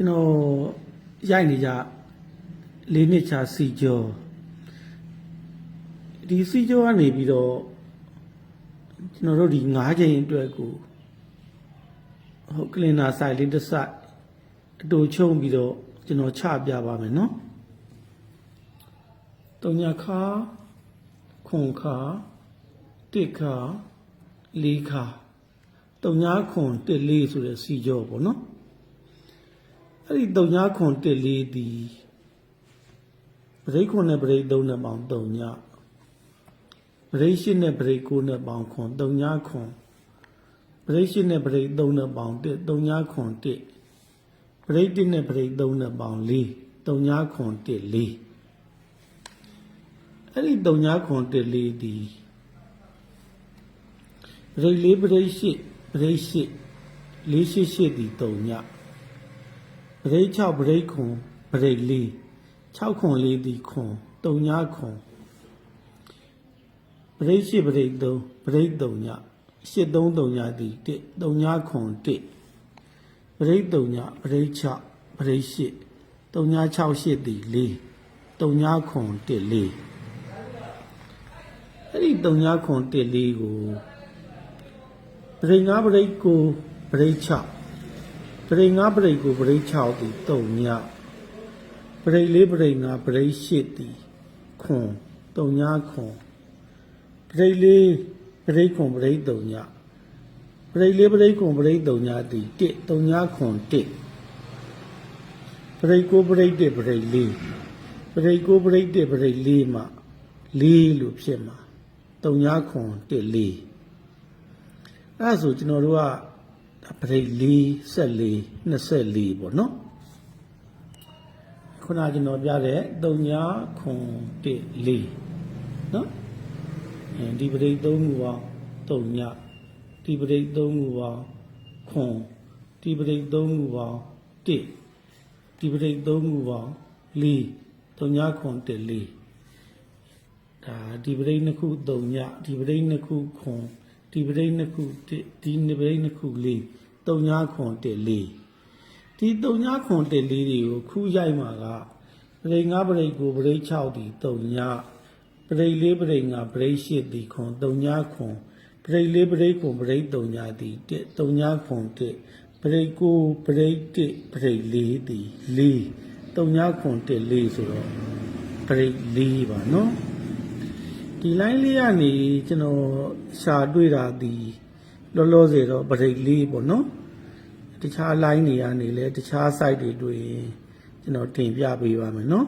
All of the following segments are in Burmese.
ကျွန်တော်ရိုက်နေကြလေးနှစ်ချာစီကျော်ဒီစီကျော်ကနေပြီးတော့ကျွန်တော်တို့ဒီ၅ချိန်အတွက်ကိုဟုတ်ကလင်နာဆိုင်လေးတစ်ဆိုင်အတူချုံပြီးတော့ကျွန်တော်ချပြပါမယ်နော်တုံညာခါခွန်ခါတစ်ခါလေးခါတုံညာခွန်တစ်လေးဆိုတဲ့စီကျော်ပေါ့နော် အဲ့ဒီတုံညာခွန်တစ်လေးဒီပရိတ်ခွန်နဲ့ပရိတ်သုံးနဲ့ပေါင်းတုံညာပရိတ်ရှိနဲ့ပရိတ်ကိုနဲ့ပေါင်းခွန်တုံညာခွန်ပရိတ်ရှိနဲ့ပရိတ်သုံးနဲ့ပေါင်းတစ်တုံညာခွန်တစ်ပရိတ်တစ်နဲ့ပရိတ်သုံးနဲ့ပေါင်းလေးတုံညာခွန်တစ်လေးအဲ့ဒီတုံညာခွန်တစ်လေးဒီပရိတ်လေးပရိတ်ရှိပရိတ်ရှိလေးရှိရှိဒီတုံညာ ပရိတ်6ပရိတ်ခွန်ပရိတ်4 6ခွန်4ဒီခွန်3ညခွန်ပရိတ်8ပရိတ်3ပရိတ်3ည8 3 3ညဒီ1 3ညခွန်1ပရိတ်3ညပရိတ်6ပရိတ်8 3ည6 8ဒီ4 3ညခွန်1 4အဲ့ဒီ3ညခွန်1 4ကိုပရိတ်5ပရိတ်9ပရိတ်6 ပရိတ်5ပရိတ်ကိုပရိတ်6တီတုံညပရိတ်4ပရိတ်5ပရိတ်8တီခွန်တုံညခွန်ပရိတ်4ပရိတ်ခွန်ပရိတ်တုံညပရိတ်4ပရိတ်ခွန်ပရိတ်တုံညတီ1တုံညခွန်1ပရိတ်9ပရိတ်1ပရိတ်4ပရိတ်9ပရိတ်1ပရိတ်4မှာ4လို့ဖြစ်မှာတုံညခွန်1 4အဲ့ဒါဆိုကျွန်တော်တို့က ပရိတ်4ဆက်4 24ပေါ့နော်ခုနကျွန်တော်ပြတဲ့3ညခွန်1 4နော်အဲဒီပရိတ်3ခုပေါင်း3ညဒီပရိတ်3ခုပေါင်းခွန်ဒီပရိတ်3ခုပေါင်း1ဒီပရိတ်3ခုပေါင်း4 3ညခွန်1 4ဒါဒီပရိတ်နှစ်ခု3ညဒီပရိတ်နှစ်ခုခွန် ဒီပရိတ်နှစ်ခု1ဒီပရိတ်နှစ်ခု4 3ညခွန်1 4ဒီ3ညခွန်1 4တွေကိုခူးရိုက်မှာကပရိတ်5ပရိတ်9ပရိတ်6ဒီ3ညပရိတ်4ပရိတ်5ပရိတ်8ဒီခွန်3ညခွန်ပရိတ်4ပရိတ်9ပရိတ်3ညဒီ1 3ညခွန်1ပရိတ်9ပရိတ်1ပရိတ်4ဒီ4 3ညခွန်1 4ဆိုတော့ပရိတ်4ပါနော် ဒီလိုင်းလေးကနေကျွန်တော်ရှာတွေ့တာဒီလောလောဆယ်တော့ပရိတ်လေးပေါ့နော်တခြား line တွေကနေလည်းတခြား site တွေတွေ့ရင်ကျွန်တော်တင်ပြပေးပါမယ်နော်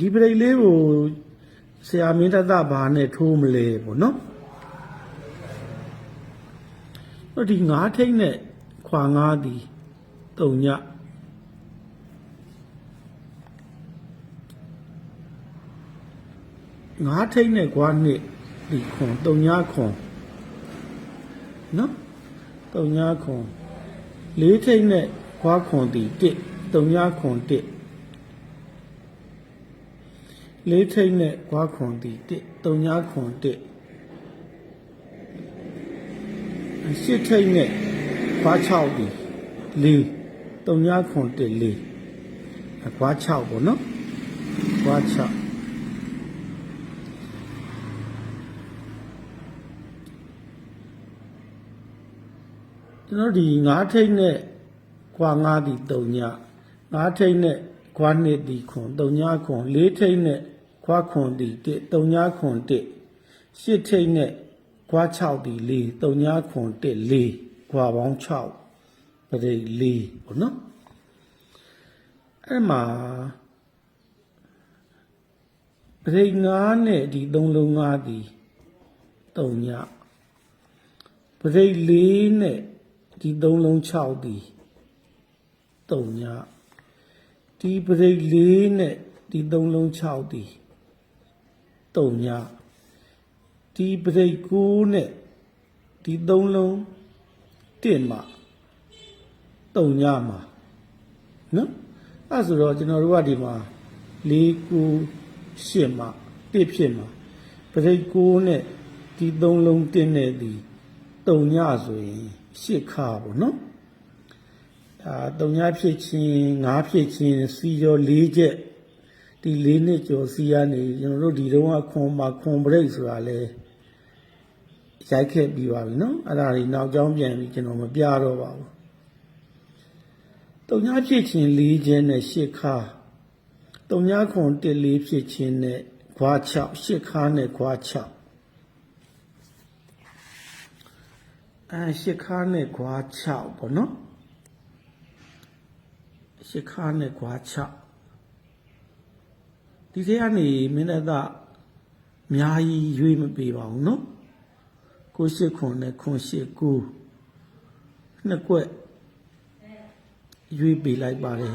ဒီပရိတ်လေးကိုဆရာမင်းတသဘာနဲ့ထိုးမလဲပေါ့နော်တော့ဒီငါးထိတ်နဲ့ခွာငါးဒီတုံည ငါးထိတ်နဲ့ခွာနှစ်ဒီခွန်တုံညခွန်နော်တုံညခွန်လေးထိတ်နဲ့ခွာခွန်ဒီတစ်တုံညခွန်တစ်လေးထိတ်နဲ့ခွာခွန်ဒီတစ်တုံညခွန်တစ်ရှစ်ထိတ်နဲ့ခွာ6ဒီလေးတုံညခွန်တစ်လေးခွာ6ပေါ့နော်ခွာ6 ကျွန်တော်ဒီငါးထိတ်နဲ့ခွာငါးဒီတုံညငါးထိတ်နဲ့ခွာနှစ်ဒီခွန်တုံညခွန်လေးထိတ်နဲ့ခွာခွန်ဒီတစ်တုံညခွန်တစ်ရှစ်ထိတ်နဲ့ခွာ6ဒီလေးတုံညခွန်တစ်လေးခွာပေါင်း6ပရိတ်လေးပေါ့နော်အဲ့မှာပရိတ်9နဲ့ဒီသုံးလုံး9ဒီတုံညပရိတ်4နဲ့ ဒီသုံးလုံး6ဒီတုံညဒီပရိတ်4နဲ့ဒီသုံးလုံး6ဒီတုံညဒီပရိတ်9နဲ့ဒီသုံးလုံး1မှာတုံညမှာနော်အဲဆိုတော့ကျွန်တော်တို့ကဒီမှာ4 9 8မှာ1ဖြစ်မှာပရိတ်9နဲ့ဒီသုံးလုံး1နဲ့ဒီတုံညဆိုရင် ရှစ်ခါပေါ့နော်ဒါတုံညာဖြစ်ချင်းငါးဖြစ်ချင်းစီကျော်၄ချက်ဒီ၄နှစ်ကျော်စီရနေကျွန်တော်တို့ဒီတော့ကခွန်မှာခွန်ဘရိတ်ဆိုတာလဲရိုက်ခဲ့ပြီးပါပြီနော်အဲ့ဒါတွေနောက်ကြောင်းပြန်ပြီးကျွန်တော်မပြတော့ပါဘူးတုံညာဖြစ်ချင်း၄ချက်နဲ့ရှစ်ခါတုံညာခွန်တစ်လေးဖြစ်ချင်းနဲ့ခွာ6ရှစ်ခါနဲ့ခွာ6 အဲရှစ်ခါနဲ့ခွာ6ပေါ့နော်ရှစ်ခါနဲ့ခွာ6ဒီထဲကနေမင်းသက်သားအများကြီးရွေးမပေးပါဘူးနော်ကိုရှစ်ခွန်နဲ့ခွန်ရှစ်ကိုနှစ်ကွက်ရွေးပေးလိုက်ပါတယ်